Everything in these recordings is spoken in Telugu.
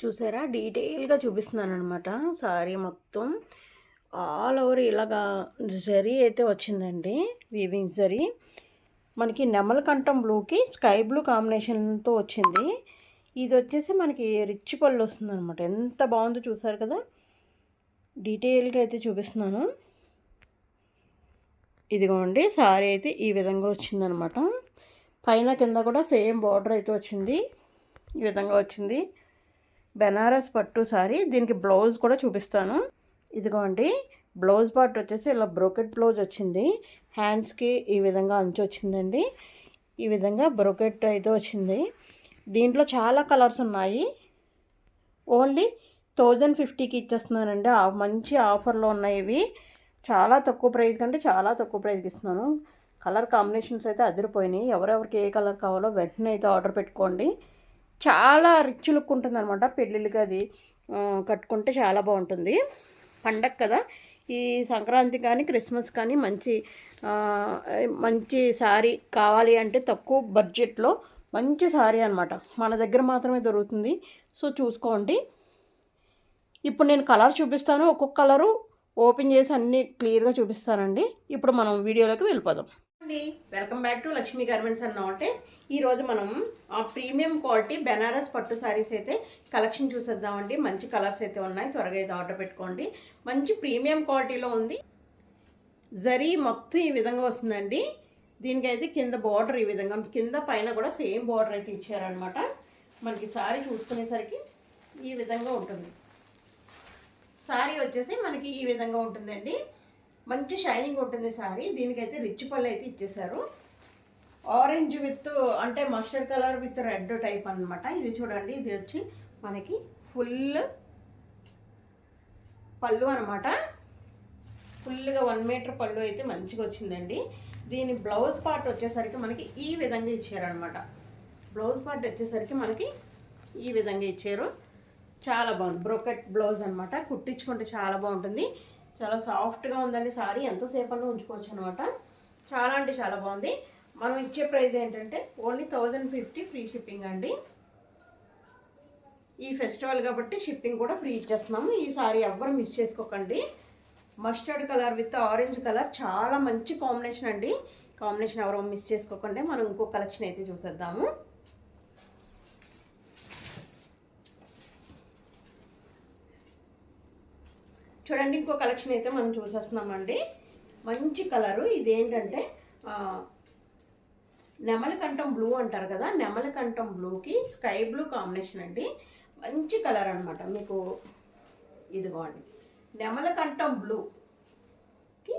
చూసారా? డీటెయిల్గా చూపిస్తున్నాను అనమాట సారీ మొత్తం. ఆల్ ఓవర్ ఇలాగా జరీ అయితే వచ్చిందండి. వీవింగ్ జరీ. మనకి నెమల కంఠం బ్లూకి స్కై బ్లూ కాంబినేషన్తో వచ్చింది. ఇది వచ్చేసి మనకి రిచ్ పళ్ళు వస్తుంది అనమాట ఎంత బాగుందో చూసారు కదా? డీటెయిల్గా అయితే చూపిస్తున్నాను. ఇదిగోండి సారీ అయితే ఈ విధంగా వచ్చిందనమాట పైన కింద కూడా సేమ్ బార్డర్ అయితే వచ్చింది. ఈ విధంగా వచ్చింది. బెనారస్ పట్టు సారీ. దీనికి బ్లౌజ్ కూడా చూపిస్తాను. ఇదిగోండి. బ్లౌజ్ పార్ట్ వచ్చేసి ఇలా బ్రోకెట్ బ్లౌజ్ వచ్చింది. హ్యాండ్స్కి ఈ విధంగా అంచు వచ్చిందండి. ఈ విధంగా బ్రోకెట్ అయితే వచ్చింది. దీంట్లో చాలా కలర్స్ ఉన్నాయి. ఓన్లీ థౌజండ్ ఫిఫ్టీకి ఇచ్చేస్తున్నానండి. మంచి ఆఫర్లో ఉన్నాయి ఇవి. చాలా తక్కువ ప్రైస్ కంటే చాలా తక్కువ ప్రైస్కి ఇస్తున్నాను. కలర్ కాంబినేషన్స్ అయితే అదిరిపోయినాయి. ఎవరెవరికి ఏ కలర్ కావాలో వెంటనే అయితే ఆర్డర్ పెట్టుకోండి. చాలా రిచ్ లుక్ ఉంటుంది అనమాట పెళ్ళిళ్ళకి అది కట్టుకుంటే చాలా బాగుంటుంది. పండగ కదా ఈ సంక్రాంతి కానీ క్రిస్మస్ కానీ మంచి మంచి శారీ కావాలి అంటే తక్కువ బడ్జెట్లో మంచి శారీ అనమాట మన దగ్గర మాత్రమే దొరుకుతుంది. సో చూసుకోండి. ఇప్పుడు నేను కలర్ చూపిస్తాను. ఒక్కొక్క కలరు ఓపెన్ చేసి అన్నీ క్లియర్గా చూపిస్తానండి. ఇప్పుడు మనం వీడియోలోకి వెళ్ళిపోదాం. అండి. Welcome back to Lakshmi garments అన్న అంటే ఈరోజు మనం ఆ ప్రీమియం క్వాలిటీ బెనారస్ పట్టు శారీస్ అయితే కలెక్షన్ చూసేద్దామండి. మంచి కలర్స్ అయితే ఉన్నాయి. త్వరగా అయితే ఆర్డర్ పెట్టుకోండి. మంచి ప్రీమియం క్వాలిటీలో ఉంది. జరీ మొత్తం ఈ విధంగా వస్తుందండి. దీనికైతే కింద బార్డర్ ఈ విధంగా కింద పైన కూడా సేమ్ బార్డర్ అయితే ఇచ్చారనమాట మనకి శారీ చూసుకునేసరికి ఈ విధంగా ఉంటుంది. శారీ వచ్చేసి మనకి ఈ విధంగా ఉంటుందండి. మంచి షైనింగ్ ఉంటుంది సారీ. దీనికైతే రిచ్ పళ్ళు అయితే ఇచ్చేసారు ఆరెంజ్ విత్ అంటే mustard colour with red type అనమాట ఇది చూడండి ఇది వచ్చి మనకి ఫుల్ పళ్ళు అనమాట ఫుల్గా వన్ మీటర్ పళ్ళు అయితే మంచిగా వచ్చిందండి. దీని బ్లౌజ్ పార్ట్ వచ్చేసరికి మనకి ఈ విధంగా ఇచ్చారనమాట బ్లౌజ్ పార్ట్ వచ్చేసరికి మనకి ఈ విధంగా ఇచ్చారు. చాలా బాగుంది. బ్రోకెట్ బ్లౌజ్ అనమాట కుట్టించుకుంటే చాలా బాగుంటుంది. చాలా సాఫ్ట్గా ఉందండి సారీ. ఎంతసేపు అన్నా ఉంచుకోవచ్చు అనమాట చాలా అంటే చాలా బాగుంది. మనం ఇచ్చే ప్రైస్ ఏంటంటే only thousand fifty free shipping అండి. ఈ ఫెస్టివల్ కాబట్టి షిప్పింగ్ కూడా ఫ్రీ ఇచ్చేస్తున్నాము. ఈ సారీ ఎవ్వరు మిస్ చేసుకోకండి. Mustard colour with orange colour చాలా మంచి కాంబినేషన్ అండి. కాంబినేషన్ ఎవరో మిస్ చేసుకోకండి. మనం ఇంకో కలెక్షన్ అయితే చూసేద్దాము. చూడండి ఇంకో కలెక్షన్ అయితే మనం చూసేస్తున్నామండి. మంచి కలరు ఇదేంటంటే నెమలకంఠం బ్లూ అంటారు కదా నెమలకంఠం బ్లూకి స్కై బ్లూ కాంబినేషన్ అండి. మంచి కలర్ అనమాట మీకు ఇదిగోండి. నెమలకంఠం బ్లూకి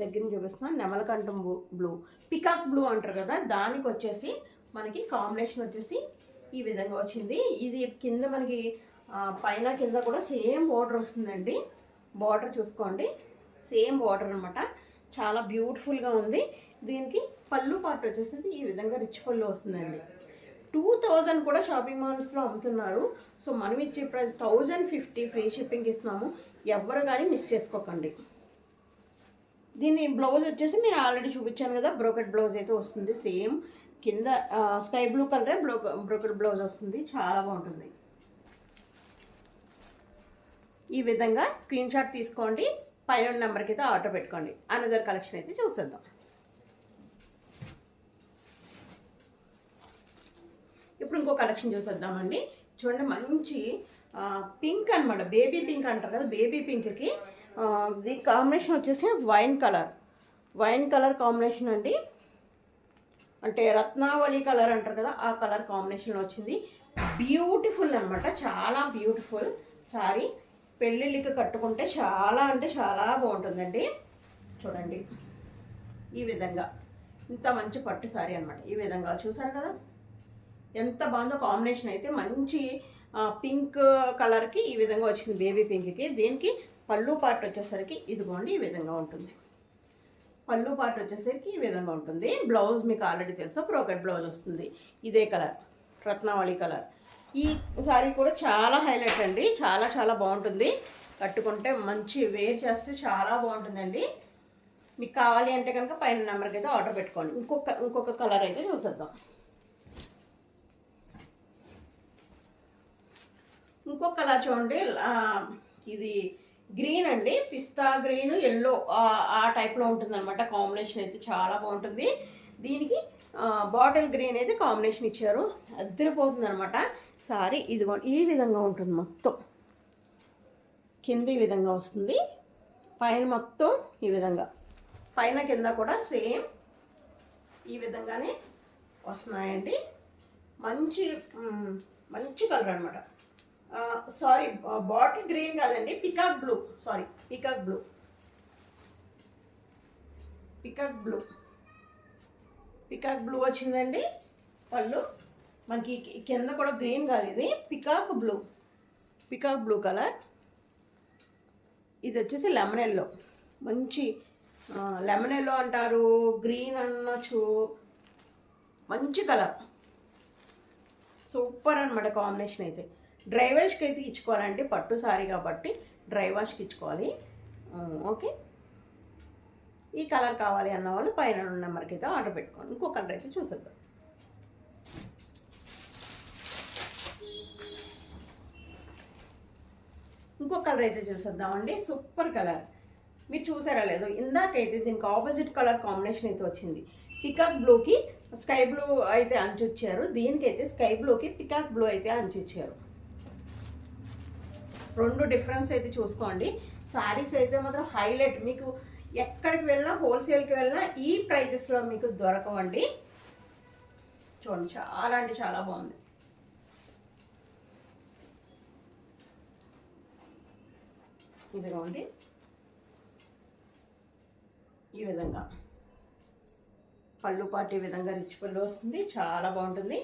దగ్గర నుంచి చూపిస్తున్నాను నెమలకంఠం బ్లూ- బ్లూ పికాక్ బ్లూ అంటారు కదా దానికి వచ్చేసి మనకి కాంబినేషన్ వచ్చేసి ఈ విధంగా వచ్చింది. ఇది కింద మనకి పైన కింద కూడా సేమ్ బార్డర్ వస్తుందండి. బార్డర్ చూసుకోండి. సేమ్ బార్డర్ అనమాట చాలా బ్యూటిఫుల్గా ఉంది. దీనికి పళ్ళు పార్ట్ వచ్చేసి ఈ విధంగా రిచ్ పళ్ళు వస్తుందండి. టూ థౌజండ్ కూడా షాపింగ్ మాల్స్లో అమ్ముతున్నారు. సో మనం ఇచ్చే price thousand fifty free shipping ఇస్తున్నాము. ఎవరు కానీ మిస్ చేసుకోకండి. దీని బ్లౌజ్ వచ్చేసి మీరు ఆల్రెడీ చూపించాను కదా బ్రోకెట్ బ్లౌజ్ అయితే వస్తుంది. సేమ్ కింద స్కై బ్లూ కలరే బ్రో బ్రోకెట్ బ్లౌజ్ వస్తుంది. చాలా బాగుంటుంది. ఈ విధంగా స్క్రీన్ షాట్ తీసుకోండి. పైన నెంబర్కి అయితే ఆర్డర్ పెట్టుకోండి. అనదర్ కలెక్షన్ అయితే చూసేద్దాం. ఇప్పుడు ఇంకో కలెక్షన్ చూసేద్దామండి. చూడండి మంచి పింక్ అన్నమాట. బేబీ పింక్ అంటారు కదా బేబీ పింక్కి ది ఇది కాంబినేషన్ వచ్చేసి wine colour wine colour combination అండి. అంటే రత్నావళి కలర్ అంటారు కదా ఆ కలర్ కాంబినేషన్ వచ్చింది. బ్యూటిఫుల్ అనమాట చాలా బ్యూటిఫుల్ సారీ పెళ్ళిళ్ళకి కట్టుకుంటే చాలా అంటే చాలా బాగుంటుందండి. చూడండి. ఈ విధంగా. ఇంత మంచి పట్టు సారీ అనమాట ఈ విధంగా చూసారు కదా? ఎంత బాగుందో కాంబినేషన్ అయితే మంచి పింక్ కలర్కి ఈ విధంగా వచ్చింది బేబీ పింక్కి. దీనికి పళ్ళు పార్ట్ వచ్చేసరికి ఇదిగోండి ఈ విధంగా ఉంటుంది. పళ్ళు పార్ట్ వచ్చేసరికి ఈ విధంగా ఉంటుంది. బ్లౌజ్ మీకు ఆల్రెడీ తెలుసు క్రోకెట్ బ్లౌజ్ వస్తుంది. ఇదే కలర్ రత్నావళి కలర్. ఈ శారీ కూడా చాలా హైలైట్ అండి. చాలా చాలా బాగుంటుంది. కట్టుకుంటే మంచి వేర్ చేస్తే చాలా బాగుంటుందండి. మీకు కావాలి అంటే కనుక పైన నెంబర్కి అయితే ఆర్డర్ పెట్టుకోండి. ఇంకొక ఇంకొక కలర్ అయితే చూసేద్దాం. ఇంకొక కలర్ చూడండి. ఇది గ్రీన్ అండి. పిస్తా గ్రీన్ ఎల్లో ఆ టైప్లో ఉంటుంది అనమాట కాంబినేషన్ అయితే చాలా బాగుంటుంది. దీనికి బాటిల్ గ్రీన్ అయితే కాంబినేషన్ ఇచ్చారు. అద్దరిపోతుంది అనమాట సారీ ఇదిగో ఈ విధంగా ఉంటుంది మొత్తం. కింద ఈ విధంగా వస్తుంది. పైన మొత్తం ఈ విధంగా. పైన కింద కూడా సేమ్ ఈ విధంగానే వస్తున్నాయండి. మంచి మంచి కలర్ అనమాట సారీ బాటిల్ గ్రీన్ కాదండి peacock blue. Sari peacock blue. Peacock blue. Peacock blue వచ్చిందండి వాళ్ళు మనకి కింద కూడా గ్రీన్ కాదు ఇది. Peacock blue peacock blue colour ఇది వచ్చేసి లెమన్ ఎల్లో మంచి లెమన్ ఎల్లో అంటారు గ్రీన్ అనొచ్చు. మంచి కలర్ సూపర్ అనమాట కాంబినేషన్ అయితే. డ్రై వాష్కి అయితే ఇచ్చుకోవాలండి. పట్టు సారీ కాబట్టి డ్రై వాష్కి ఇచ్చుకోవాలి. ఓకే. ఈ కలర్ కావాలి అన్న వాళ్ళు పైన నెంబర్కి అయితే ఆర్డర్ పెట్టుకోండి. ఇంకో కలర్ అయితే చూసేద్దాం. ఇంకో కలర్ అయితే చూసేద్దామండి. సూపర్ కలర్ మీరు చూసారా లేదు ఇందాకైతే దీనికి ఆపోజిట్ కలర్ కాంబినేషన్ అయితే వచ్చింది. పికాక్ బ్లూకి స్కై బ్లూ అయితే అంచొచ్చారు. దీనికైతే స్కై బ్లూకి పికాక్ బ్లూ అయితే అంచొచ్చారు. రెండు డిఫరెన్స్ అయితే చూసుకోండి. సారీస్ అయితే మాత్రం హైలైట్ మీకు ఎక్కడికి వెళ్ళినా హోల్సేల్కి వెళ్ళినా ఈ ప్రైజెస్లో మీకు దొరకవండి. చూడండి చాలా అంటే చాలా బాగుంది. ఇదిగోండి ఈ విధంగా. పళ్ళు పాటు ఈ విధంగా రిచ్ పళ్ళు వస్తుంది. చాలా బాగుంటుంది.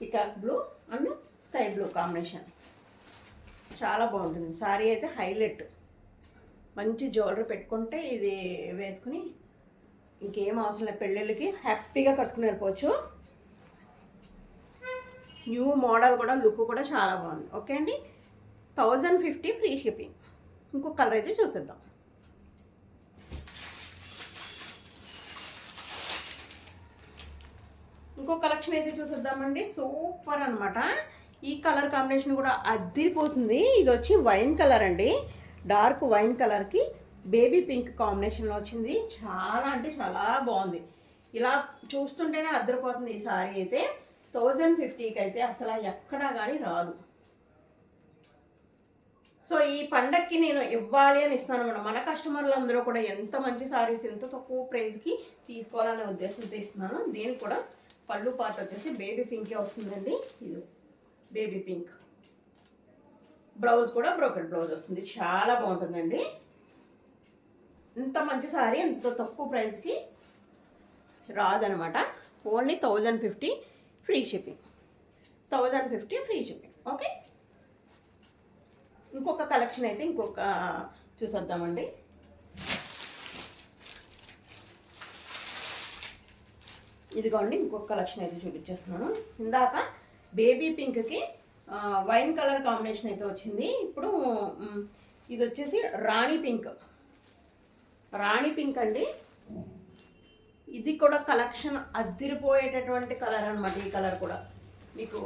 Peacock blue and sky blue combination. చాలా బాగుంటుంది. సారీ అయితే హైలైట్. మంచి జ్యువెలరీ పెట్టుకుంటే ఇది వేసుకుని ఇంకేం అవసరం లేదు. పెళ్ళిళ్ళకి హ్యాపీగా కట్టుకుని వెళ్ళిపోవచ్చు. న్యూ మోడల్ కూడా లుక్ కూడా చాలా బాగుంది. ఓకే అండి? Thousand fifty free shipping. ఇంకో కలర్ అయితే చూసేద్దాం. ఇంకో కలెక్షన్ అయితే చూసేద్దామండి. సూపర్ అనమాట ఈ కలర్ కాంబినేషన్ కూడా అద్దిరిపోతుంది. ఇది వచ్చి వైన్ కలర్ అండి. డార్క్ వైన్ కలర్కి బేబీ పింక్ కాంబినేషన్లో వచ్చింది. చాలా అంటే చాలా బాగుంది. ఇలా చూస్తుంటేనే అద్దరిపోతుంది ఈ సారీ అయితే. థౌజండ్ ఫిఫ్టీకి అయితే అసలు ఎక్కడా కానీ రాదు. సో ఈ పండక్కి నేను ఇవ్వాలి అని ఇస్తాను అన్నమాట. మన కస్టమర్లు అందరూ కూడా ఎంత మంచి సారీస్ ఎంత తక్కువ ప్రైస్కి తీసుకోవాలనే ఉద్దేశంతో ఇస్తున్నాను. దీనికి కూడా పళ్ళు పాట వచ్చేసి బేబీ పింకే వస్తుందండి? ఇది బేబీ పింక్. బ్లౌజ్ కూడా బ్రోకెట్ బ్లౌజ్ వస్తుంది. చాలా బాగుంటుందండి. ఇంత మంచి సారీ ఎంత తక్కువ ప్రైస్కి రాదనమాట only thousand fifty free shipping. Thousand fifty free shipping. Okay? ఇంకొక కలెక్షన్ అయితే ఇంకొక చూసేద్దామండి. ఇదిగోండి ఇంకొక కలెక్షన్ అయితే చూపించేస్తున్నాను. ఇందాక బేబీ పింక్కి వైన్ కలర్ కాంబినేషన్ అయితే వచ్చింది. ఇప్పుడు ఇది వచ్చేసి రాణి పింక్ రాణి పింక్ అండి. ఇది కూడా కలెక్షన్ అద్దిరిపోయేటటువంటి కలర్ అనమాట ఈ కలర్ కూడా. మీకు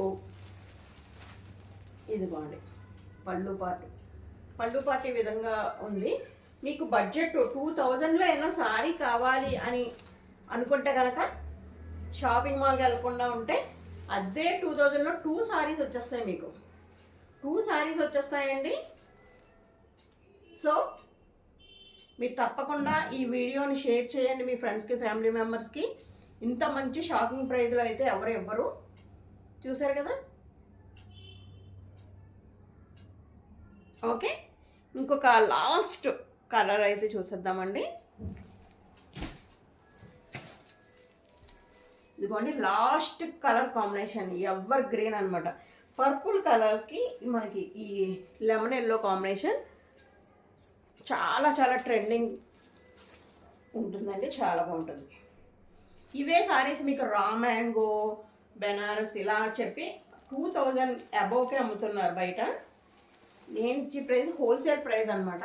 ఇదిగోండి. పళ్ళు పాటు. పళ్ళు పార్టీ విధంగా ఉంది. మీకు బడ్జెట్ టూ థౌజండ్లో ఏమైనా సారీ కావాలి అని అనుకుంటే కనుక షాపింగ్ మాల్కి వెళ్ళకుండా ఉంటే అదే టూ థౌజండ్లో టూ సారీస్ వచ్చేస్తాయి మీకు. టూ సారీస్ వచ్చేస్తాయండి. సో మీరు తప్పకుండా ఈ వీడియోని షేర్ చేయండి మీ ఫ్రెండ్స్కి ఫ్యామిలీ మెంబర్స్కి ఇంత మంచి షాపింగ్ ప్రైజ్లో అయితే ఎవరు ఇవ్వరు. చూసారు కదా? ఓకే? ఇంకొక లాస్ట్ కలర్ అయితే చూసేద్దామండి. ఇదిగోండి last colour combination evergreen అనమాట పర్పుల్ కలర్కి మనకి ఈ లెమన్ ఎల్లో కాంబినేషన్ చాలా చాలా ట్రెండింగ్ ఉంటుందండి చాలా బాగుంటుంది. ఇవే సారీస్ మీకు రా మ్యాంగో బెనారస్ ఇలా చెప్పి టూ థౌజండ్ అబోవ్కే అమ్ముతున్నారు బయట. నేను ఇచ్చే ప్రైస్ హోల్సేల్ ప్రైస్ అనమాట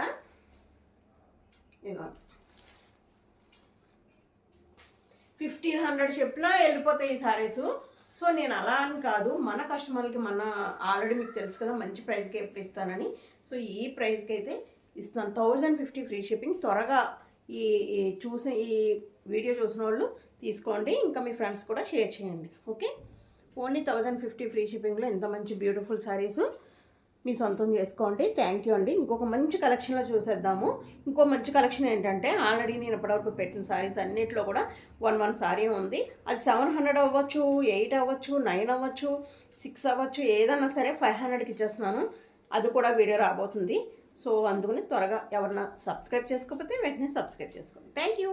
ఇదిగో. ఫిఫ్టీన్ హండ్రెడ్ చెప్పినా వెళ్ళిపోతాయి ఈ సారీస్. సో నేను అలా అని కాదు మన కస్టమర్కి మన ఆల్రెడీ మీకు తెలుసు కదా మంచి ప్రైస్కి ఎప్పుడు ఇస్తానని. సో ఈ ప్రైస్కి అయితే ఇస్తాను. Thousand fifty free shipping. త్వరగా ఈ చూసిన చూసి ఈ వీడియో చూసిన వాళ్ళు తీసుకోండి. ఇంకా మీ ఫ్రెండ్స్ కూడా షేర్ చేయండి. Okay? Only thousand fifty free షిప్పింగ్లో ఎంత మంచి బ్యూటిఫుల్ శారీస్ మీ సొంతం చేసుకోండి. థ్యాంక్ యూ అండి. ఇంకొక మంచి కలెక్షన్లో చూసేద్దాము. ఇంకో మంచి కలెక్షన్ ఏంటంటే ఆల్రెడీ నేను ఇప్పటివరకు పెట్టిన సారీస్ అన్నిట్లో కూడా వన్ వన్ సారీ ఉంది. అది సెవెన్ హండ్రెడ్ అవ్వచ్చు ఎయిట్ అవ్వచ్చు నైన్ అవ్వచ్చు సిక్స్ అవ్వచ్చు ఏదన్నా సరే ఫైవ్ హండ్రెడ్కి ఇచ్చేస్తున్నాను. అది కూడా వీడియో రాబోతుంది. సో అందుకని త్వరగా ఎవరన్నా సబ్స్క్రైబ్ చేసుకోకపోతే వెంటనే సబ్స్క్రైబ్ చేసుకోండి. Thank you